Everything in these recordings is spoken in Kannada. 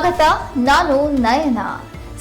ಸ್ವಾಗತ, ನಾನು ನಯನ.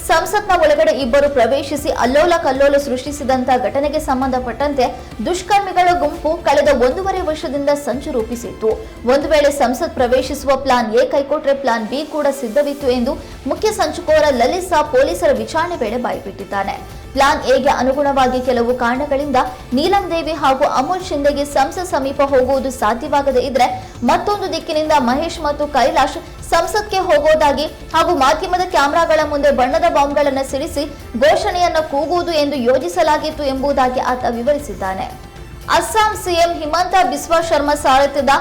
ಸಂಸತ್ನ ಒಳಗಡೆ ಇಬ್ಬರು ಪ್ರವೇಶಿಸಿ ಅಲ್ಲೋಲ ಕಲ್ಲೋಲ ಸೃಷ್ಟಿಸಿದಂತಹ ಘಟನೆಗೆ ಸಂಬಂಧಪಟ್ಟಂತೆ ದುಷ್ಕರ್ಮಿಗಳ ಗುಂಪು ಕಳೆದ ಒಂದೂವರೆ ವರ್ಷದಿಂದ ಸಂಚು ರೂಪಿಸಿತ್ತು. ಒಂದು ವೇಳೆ ಸಂಸತ್ ಪ್ರವೇಶಿಸುವ ಪ್ಲಾನ್ ಎ ಕೈಕೊಟ್ರೆ ಪ್ಲಾನ್ ಬಿ ಕೂಡ ಸಿದ್ಧವಿತ್ತು ಎಂದು ಮುಖ್ಯ ಸಂಚುಕೋರ ಲಲಿತ್ ಪೊಲೀಸರ ವಿಚಾರಣೆ ವೇಳೆ ಬಾಯ್ಬಿಟ್ಟಿದ್ದಾನೆ. ಪ್ಲಾನ್ ಎಗೆ ಅನುಗುಣವಾಗಿ ಕೆಲವು ಕಾರಣಗಳಿಂದ ನೀಲಂ ದೇವಿ ಹಾಗೂ ಅಮೋಲ್ ಶಿಂದೆಗೆ ಸಂಸತ್ ಸಮೀಪ ಹೋಗುವುದು ಸಾಧ್ಯವಾಗದೇ ಇದ್ರೆ ಮತ್ತೊಂದು ದಿಕ್ಕಿನಿಂದ ಮಹೇಶ್ ಮತ್ತು ಕೈಲಾಶ್ ಸಂಸತ್ಗೆ ಹೋಗೋದಾಗಿ ಹಾಗೂ ಮಾಧ್ಯಮದ ಕ್ಯಾಮೆರಾಗಳ ಮುಂದೆ ಬಣ್ಣದ ಬಾಂಬ್ಗಳನ್ನು ಸಿಡಿಸಿ ಘೋಷಣೆಯನ್ನು ಕೂಗುವುದು ಎಂದು ಯೋಜಿಸಲಾಗಿತ್ತು ಎಂಬುದಾಗಿ ಆತ ವಿವರಿಸಿದ್ದಾನೆ. ಅಸ್ಸಾಂ ಸಿಎಂ ಹಿಮಂತ ಬಿಸ್ವಾ ಶರ್ಮಾ ಸಾರಥ್ಯದ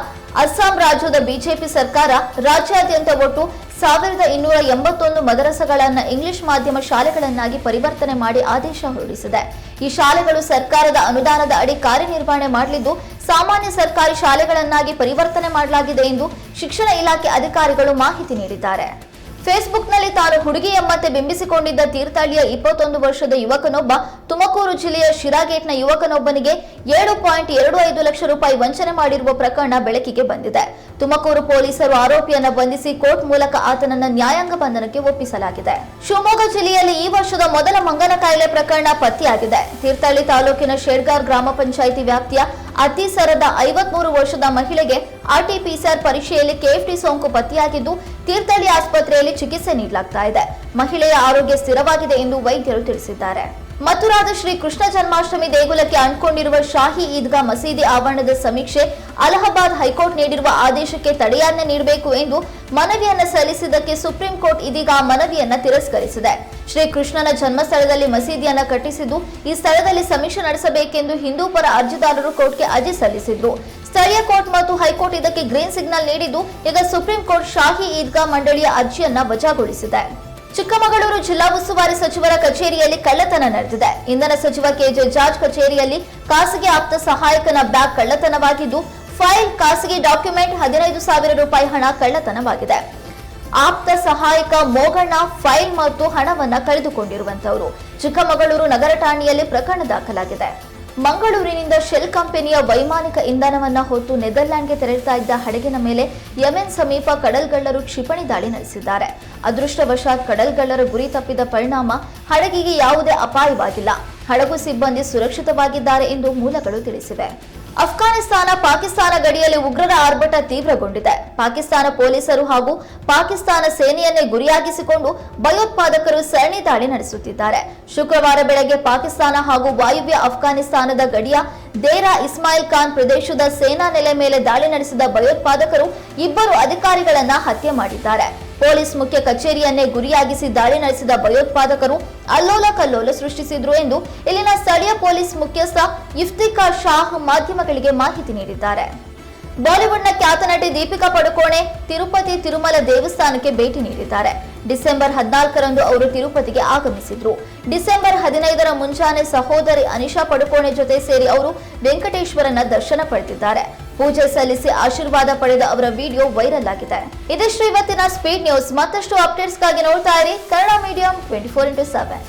ಅಸ್ಸಾಂ ರಾಜ್ಯದ ಬಿಜೆಪಿ ಸರ್ಕಾರ ರಾಜ್ಯಾದ್ಯಂತ ಒಟ್ಟು ಸಾವಿರದ ಇನ್ನೂರ ಎಂಬತ್ತೊಂದು ಮದರಸಗಳನ್ನು ಇಂಗ್ಲಿಷ್ ಮಾಧ್ಯಮ ಶಾಲೆಗಳನ್ನಾಗಿ ಪರಿವರ್ತನೆ ಮಾಡಿ ಆದೇಶ ಹೊರಡಿಸಿದೆ. ಈ ಶಾಲೆಗಳು ಸರ್ಕಾರದ ಅನುದಾನದ ಅಡಿ ಕಾರ್ಯನಿರ್ವಹಣೆ ಮಾಡಲಿದ್ದು, ಸಾಮಾನ್ಯ ಸರ್ಕಾರಿ ಶಾಲೆಗಳನ್ನಾಗಿ ಪರಿವರ್ತನೆ ಮಾಡಲಾಗಿದೆ ಎಂದು ಶಿಕ್ಷಣ ಇಲಾಖೆ ಅಧಿಕಾರಿಗಳು ಮಾಹಿತಿ ನೀಡಿದ್ದಾರೆ. ಫೇಸ್ಬುಕ್ನಲ್ಲಿ ತಾನು ಹುಡುಗಿ ಎಂಬಂತೆ ಬಿಂಬಿಸಿಕೊಂಡಿದ್ದ ತೀರ್ಥಹಳ್ಳಿಯ ಇಪ್ಪತ್ತೊಂದು ವರ್ಷದ ಯುವಕನೊಬ್ಬ, ತುಮಕೂರು ಜಿಲ್ಲೆಯ ಶಿರಾಗೇಟ್ನ ಯುವಕನೊಬ್ಬನಿಗೆ ಏಳು ಪಾಯಿಂಟ್ ಎರಡು ಐದು ಲಕ್ಷ ರೂಪಾಯಿ ವಂಚನೆ ಮಾಡಿರುವ ಪ್ರಕರಣ ಬೆಳಕಿಗೆ ಬಂದಿದೆ. ತುಮಕೂರು ಪೊಲೀಸರು ಆರೋಪಿಯನ್ನು ಬಂಧಿಸಿ ಕೋರ್ಟ್ ಮೂಲಕ ಆತನನ್ನು ನ್ಯಾಯಾಂಗ ಬಂಧನಕ್ಕೆ ಒಪ್ಪಿಸಲಾಗಿದೆ. ಶಿವಮೊಗ್ಗ ಜಿಲ್ಲೆಯಲ್ಲಿ ಈ ವರ್ಷದ ಮೊದಲ ಮಂಗನ ಕಾಯಿಲೆ ಪ್ರಕರಣ ಪತ್ತೆಯಾಗಿದೆ. ತೀರ್ಥಹಳ್ಳಿ ತಾಲೂಕಿನ ಶೇರ್ಗಾರ್ ಗ್ರಾಮ ಪಂಚಾಯಿತಿ ವ್ಯಾಪ್ತಿಯ ಅತಿಸರದ ಐವತ್ಮೂರು ವರ್ಷದ ಮಹಿಳೆಗೆ ಆರ್ಟಿಪಿಸಿಆರ್ ಪರೀಕ್ಷೆಯಲ್ಲಿ ಕೆಎಫ್ಟಿ ಸೋಂಕು ಪತ್ತೆಯಾಗಿದ್ದು, ತೀರ್ಥಹಳ್ಳಿ ಆಸ್ಪತ್ರೆಯಲ್ಲಿ ಚಿಕಿತ್ಸೆ ನೀಡಲಾಗ್ತಾ ಇದೆ. ಮಹಿಳೆಯ ಆರೋಗ್ಯ ಸ್ಥಿರವಾಗಿದೆ ಎಂದು ವೈದ್ಯರು ತಿಳಿಸಿದ್ದಾರೆ. ಮಥುರಾದ ಶ್ರೀ ಕೃಷ್ಣ ಜನ್ಮಾಷ್ಟಮಿ ದೇಗುಲಕ್ಕೆ ಅಂಟ್ಕೊಂಡಿರುವ ಶಾಹಿ ಈದ್ಗಾ ಮಸೀದಿ ಆವರಣದ ಸಮೀಕ್ಷೆ, ಅಲಹಾಬಾದ್ ಹೈಕೋರ್ಟ್ ನೀಡಿರುವ ಆದೇಶಕ್ಕೆ ತಡೆಯಾಜ್ಞೆ ನೀಡಬೇಕು ಎಂದು ಮನವಿಯನ್ನು ಸಲ್ಲಿಸಿದ್ದಕ್ಕೆ ಸುಪ್ರೀಂ ಕೋರ್ಟ್ ಇದೀಗ ಆ ಮನವಿಯನ್ನ ತಿರಸ್ಕರಿಸಿದೆ. ಶ್ರೀ ಕೃಷ್ಣನ ಜನ್ಮಸ್ಥಳದಲ್ಲಿ ಮಸೀದಿಯನ್ನು ಕಟ್ಟಿಸಿದ್ದು, ಈ ಸ್ಥಳದಲ್ಲಿ ಸಮೀಕ್ಷೆ ನಡೆಸಬೇಕೆಂದು ಹಿಂದೂ ಪರ ಅರ್ಜಿದಾರರು ಕೋರ್ಟ್ಗೆ ಅರ್ಜಿ ಸಲ್ಲಿಸಿದ್ರು. ಸ್ಥಳೀಯ ಕೋರ್ಟ್ ಮತ್ತು ಹೈಕೋರ್ಟ್ ಇದಕ್ಕೆ ಗ್ರೀನ್ ಸಿಗ್ನಲ್ ನೀಡಿದ್ದು, ಈಗ ಸುಪ್ರೀಂ ಕೋರ್ಟ್ ಶಾಹಿ ಈದ್ಗಾ ಮಂಡಳಿಯ ಅರ್ಜಿಯನ್ನ ವಜಾಗೊಳಿಸಿದೆ. ಚಿಕ್ಕಮಗಳೂರು ಜಿಲ್ಲಾ ಉಸ್ತುವಾರಿ ಸಚಿವರ ಕಚೇರಿಯಲ್ಲಿ ಕಳ್ಳತನ ನಡೆದಿದೆ. ಇಂಧನ ಸಚಿವ ಕೆಜೆ ಜಾರ್ಜ್ ಕಚೇರಿಯಲ್ಲಿ ಖಾಸಗಿ ಆಪ್ತ ಸಹಾಯಕನ ಬ್ಯಾಗ್ ಕಳ್ಳತನವಾಗಿದ್ದು, ಫೈಲ್ ಖಾಸಗಿ ಡಾಕ್ಯುಮೆಂಟ್ ಹದಿನೈದು ಸಾವಿರ ರೂಪಾಯಿ ಹಣ ಕಳ್ಳತನವಾಗಿದೆ. ಆಪ್ತ ಸಹಾಯಕ ಮೋಗಣ್ಣ ಫೈಲ್ ಮತ್ತು ಹಣವನ್ನು ಕಳೆದುಕೊಂಡಿರುವಂತವರು. ಚಿಕ್ಕಮಗಳೂರು ನಗರ ಠಾಣೆಯಲ್ಲಿ ಪ್ರಕರಣ ದಾಖಲಾಗಿದೆ. ಮಂಗಳೂರಿನಿಂದ ಶೆಲ್ ಕಂಪನಿಯ ವೈಮಾನಿಕ ಇಂಧನವನ್ನ ಹೊತ್ತು ನೆದರ್ಲ್ಯಾಂಡ್ಗೆ ತೆರಳುತ್ತಾ ಇದ್ದ ಹಡಗಿನ ಮೇಲೆ ಯಮೆನ್ ಸಮೀಪ ಕಡಲ್ಗಳ್ಳರು ಕ್ಷಿಪಣಿ ದಾಳಿ ನಡೆಸಿದ್ದಾರೆ. ಅದೃಷ್ಟವಶಾತ್ ಕಡಲ್ಗಳ್ಳರ ಗುರಿ ತಪ್ಪಿದ ಪರಿಣಾಮ ಹಡಗಿಗೆ ಯಾವುದೇ ಅಪಾಯವಾಗಿಲ್ಲ. ಹಡಗು ಸಿಬ್ಬಂದಿ ಸುರಕ್ಷಿತವಾಗಿದ್ದಾರೆ ಎಂದು ಮೂಲಗಳು ತಿಳಿಸಿವೆ. ಅಫ್ಘಾನಿಸ್ತಾನ ಪಾಕಿಸ್ತಾನ ಗಡಿಯಲ್ಲಿ ಉಗ್ರರ ಆರ್ಭಟ ತೀವ್ರಗೊಂಡಿದೆ. ಪಾಕಿಸ್ತಾನ ಪೊಲೀಸರು ಹಾಗೂ ಪಾಕಿಸ್ತಾನ ಸೇನೆಯನ್ನೇ ಗುರಿಯಾಗಿಸಿಕೊಂಡು ಭಯೋತ್ಪಾದಕರು ಸರಣಿ ದಾಳಿ ನಡೆಸುತ್ತಿದ್ದಾರೆ. ಶುಕ್ರವಾರ ಬೆಳಗ್ಗೆ ಪಾಕಿಸ್ತಾನ ಹಾಗೂ ವಾಯುವ್ಯ ಅಫ್ಘಾನಿಸ್ತಾನದ ಗಡಿಯ ದೇರಾ ಇಸ್ಮಾಯಿಲ್ ಖಾನ್ ಪ್ರದೇಶದ ಸೇನಾ ನೆಲೆ ಮೇಲೆ ದಾಳಿ ನಡೆಸಿದ ಭಯೋತ್ಪಾದಕರು ಇಬ್ಬರು ಅಧಿಕಾರಿಗಳನ್ನ ಹತ್ಯೆ ಮಾಡಿದ್ದಾರೆ. ಪೊಲೀಸ್ ಮುಖ್ಯ ಕಚೇರಿಯನ್ನೇ ಗುರಿಯಾಗಿಸಿ ದಾಳಿ ನಡೆಸಿದ ಭಯೋತ್ಪಾದಕರು ಅಲ್ಲೋಲ ಕಲ್ಲೋಲ ಸೃಷ್ಟಿಸಿದ್ರು ಎಂದು ಇಲ್ಲಿನ ಸ್ಥಳೀಯ ಪೊಲೀಸ್ ಮುಖ್ಯಸ್ಥ ಇಫ್ತಿಕಾರ್ ಶಾಹ್ ಮಾಧ್ಯಮಗಳಿಗೆ ಮಾಹಿತಿ ನೀಡಿದ್ದಾರೆ. ಬಾಲಿವುಡ್ನ ಖ್ಯಾತ ನಟಿ ದೀಪಿಕಾ ಪಡುಕೋಣೆ ತಿರುಪತಿ ತಿರುಮಲ ದೇವಸ್ಥಾನಕ್ಕೆ ಭೇಟಿ ನೀಡಿದ್ದಾರೆ. ಡಿಸೆಂಬರ್ ಹದಿನಾಲ್ಕರಂದು ಅವರು ತಿರುಪತಿಗೆ ಆಗಮಿಸಿದ್ರು. ಡಿಸೆಂಬರ್ ಹದಿನೈದರ ಮುಂಜಾನೆ ಸಹೋದರಿ ಅನಿಶಾ ಪಡುಕೋಣೆ ಜೊತೆ ಸೇರಿ ಅವರು ವೆಂಕಟೇಶ್ವರನ ದರ್ಶನ ಪಡೆದಿದ್ದಾರೆ. ಪೂಜೆ ಸಲ್ಲಿಸಿ ಆಶೀರ್ವಾದ ಪಡೆದ ಅವರ ವಿಡಿಯೋ ವೈರಲ್ ಆಗಿದೆ. ಇದಿಷ್ಟು ಇವತ್ತಿನ ಸ್ಪೀಡ್ ನ್ಯೂಸ್ ಮತ್ತಷ್ಟು ಅಪ್ಡೇಟ್ಸ್ಗಾಗಿ ನೋಡ್ತಾ ಇರಿ Kannada medium twenty four into seven